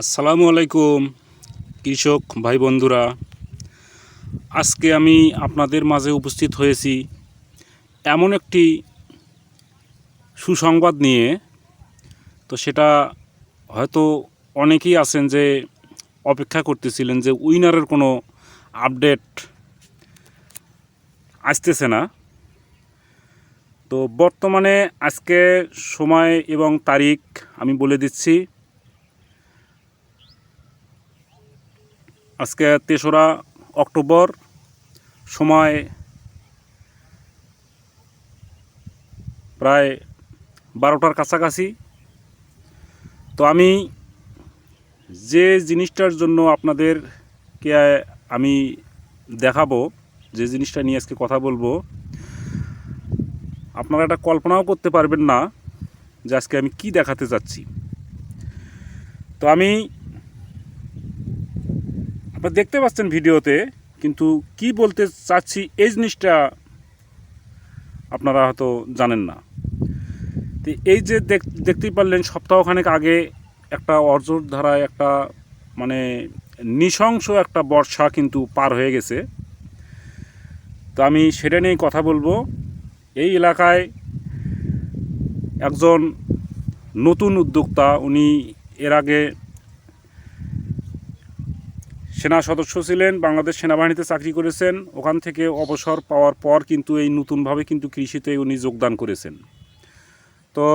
আসসালামু আলাইকুম, কৃষক ভাই বন্ধুরা আজকে আমি আপনাদের মাঝে উপস্থিত হয়েছি এমন একটি সুসংবাদ নিয়ে। তো সেটা হয়তো অনেকেই আছেন যে অপেক্ষা করতেছিলেন যে উইনারের কোনো আপডেট আসতেছে না। তো বর্তমানে আজকে সময় এবং তারিখ আমি বলে দিচ্ছি আজকে তেসরা অক্টোবর সময় প্রায় বারোটার কাছাকাছি। তো আমি যে জিনিসটার জন্য আপনাদেরকে আমি দেখাবো, যে জিনিসটা নিয়ে আজকে কথা বলব, আপনারা এটা কল্পনাও করতে পারবেন না যে আজকে আমি কি দেখাতে যাচ্ছি। তো আমি আপনারা দেখতে পাচ্ছেন ভিডিওতে, কিন্তু কি বলতে চাচ্ছি এই জিনিসটা আপনারা হয়তো জানেন না। তো এই যে দেখ- দেখতেই পারলেন সপ্তাহখানেক আগে একটা অর্জর ধারায় একটা মানে নৃশংস একটা বর্ষা কিন্তু পার হয়ে গেছে। তো আমি সেটা নিয়েই কথা বলব। এই এলাকায় একজন নতুন উদ্যোক্তা, উনি এর আগে সেনা সদস্য ছিলেন, বাংলাদেশ সেনাবাহিনীতে চাকরি করেছেন, ওখান থেকে অবসর পাওয়ার পর কিন্তু এই নতুনভাবে কিন্তু কৃষিতে উনি যোগদান করেছেন। তো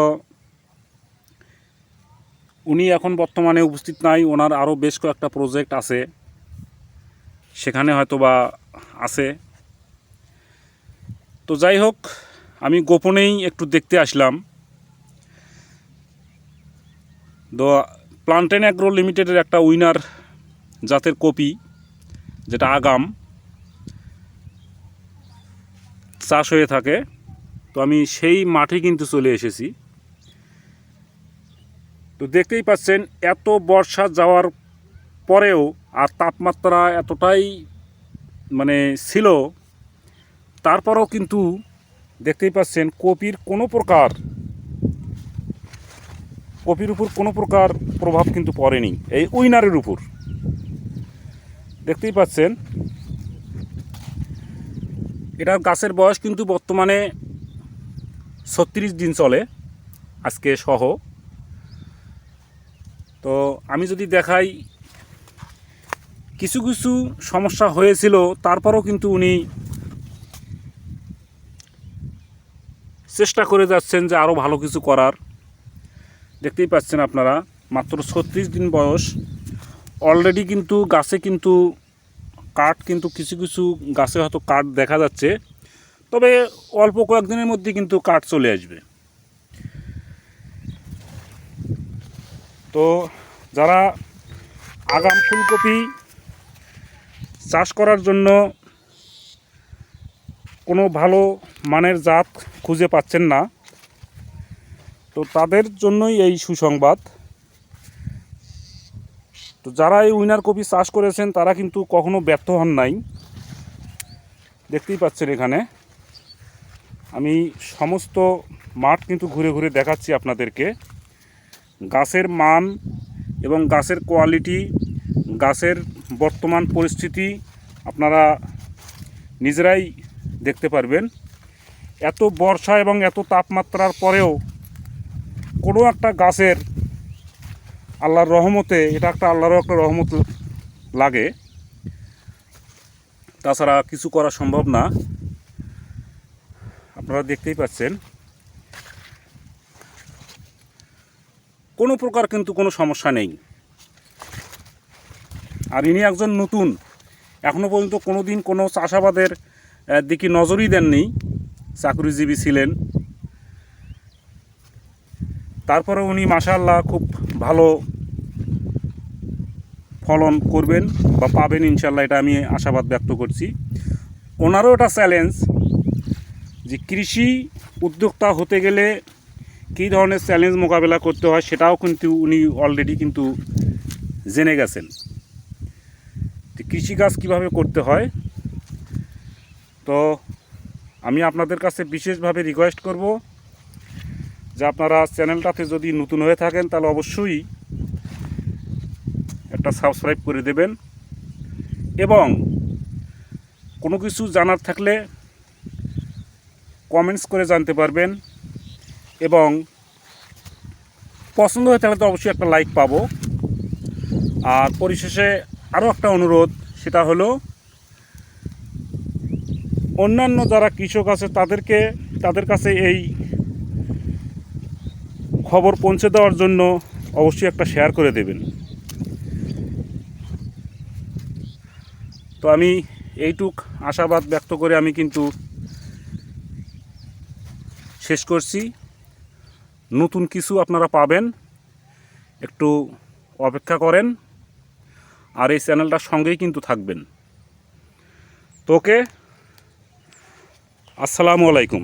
উনি এখন বর্তমানে উপস্থিত নাই, ওনার আরও বেশ কয়েকটা প্রজেক্ট আছে, সেখানে হয়তো বা আছে। তো যাই হোক, আমি গোপনেই একটু দেখতে আসলাম। তো প্লান্টেন অ্যাগ্রো লিমিটেডের একটা উইনার জাতের কপি, যেটা আগাম, চাষ হয়ে থাকে। তো আমি সেই মাঠে কিন্তু চলে এসেছি। তো দেখতেই পাচ্ছেন, এত বর্ষা যাওয়ার পরেও আর তাপমাত্রা এতটাই মানে ছিল, তারপরেও কিন্তু দেখতেই পাচ্ছেন, কপির কোনো প্রকার, কপির উপর কোনো প্রকার প্রভাব কিন্তু পড়েনি, এই উইনারের উপর। দেখতেই পাচ্ছেন। এটার গাছের বয়স কিন্তু বর্তমানে ছত্রিশ দিন চলে, আজকে সহ। তো আমি যদি দেখাই, কিছু কিছু সমস্যা হয়েছিল, তারপরও কিন্তু উনি চেষ্টা করে যাচ্ছেন যে আরও ভালো কিছু করার। দেখতেই পাচ্ছেন আপনারা, মাত্র ছত্রিশ দিন বয়স। অলরেডি কিন্তু গাছে কিন্তু কাঠ কিন্তু কিছু কিছু গাছে হয়তো কাঠ দেখা যাচ্ছে, তবে অল্প কয়েকদিনের মধ্যে কিন্তু কাঠ চলে আসবে। তো যারা আগাম ফুলকপি চাষ করার জন্য কোনো ভালো মানের জাত খুঁজে পাচ্ছেন না, তো তাদের জন্যই এই সুসংবাদ। তো যারা এই উইনার কপি চাষ করেছেন, তারা কিন্তু কখনো ব্যর্থ হন নাই। দেখতেই পাচ্ছেন এখানে। আমি সমস্ত মাঠ কিন্তু ঘুরে ঘুরে দেখাচ্ছি আপনাদেরকে। গাছের মান এবং গাছের কোয়ালিটি গাছের বর্তমান পরিস্থিতি আপনারা নিজেরাই দেখতে পারবেন। এত বর্ষা এবং এত তাপমাত্রার পরেও কোনো একটা গাছের আল্লাহর রহমতে, এটা একটা আল্লাহরও একটা রহমত লাগে। তাছাড়া কিছু করা সম্ভব না। আপনারা দেখতেই পাচ্ছেন। কোনো প্রকার কিন্তু কোনো সমস্যা নেই। আর ইনি একজন নতুন। এখনও পর্যন্ত কোনো দিন কোনো চাষাবাদের দিকে নজরই দেননি। চাকরিজীবী ছিলেন। তারপরে উনি মাশাআল্লাহ খুব ভালো ফলন করবেন বা পাবেন ইনশাল্লাহ এটা আমি আশাবাদ ব্যক্ত করছি। ওনারও এটা চ্যালেঞ্জ যে কৃষি উদ্যোক্তা হতে গেলে কী ধরনের চ্যালেঞ্জ মোকাবেলা করতে হয় সেটাও কিন্তু উনি অলরেডি কিন্তু জেনে গেছেন। তো কৃষিকাজ কীভাবে করতে হয়। তো আমি আপনাদের কাছে বিশেষভাবে রিকোয়েস্ট করব যে আপনারা চ্যানেলটাতে যদি নতুন হয়ে থাকেন, তাহলে অবশ্যই একটা সাবস্ক্রাইব করে দেবেন। এবং কোনো কিছু জানার থাকলে কমেন্টস করে জানতে পারবেন। এবং পছন্দ হয়ে থাকলে তো অবশ্যই একটা লাইক পাবো। আর পরিশেষে আরও একটা অনুরোধ, সেটা হলো, অন্যান্য যারা কৃষক আছে, তাদেরকে, তাদের কাছে এই খবর পৌঁছে দেওয়ার জন্য অবশ্যই একটা শেয়ার করে দেবেন। তো আমি এইটুক আশাবাদ ব্যক্ত করে আমি কিন্তু শেষ করছি। নতুন কিছু আপনারা পাবেন, একটু অপেক্ষা করেন, আর এই চ্যানেলটার সঙ্গেই কিন্তু থাকবেন। তোকে আসসালামু আলাইকুম।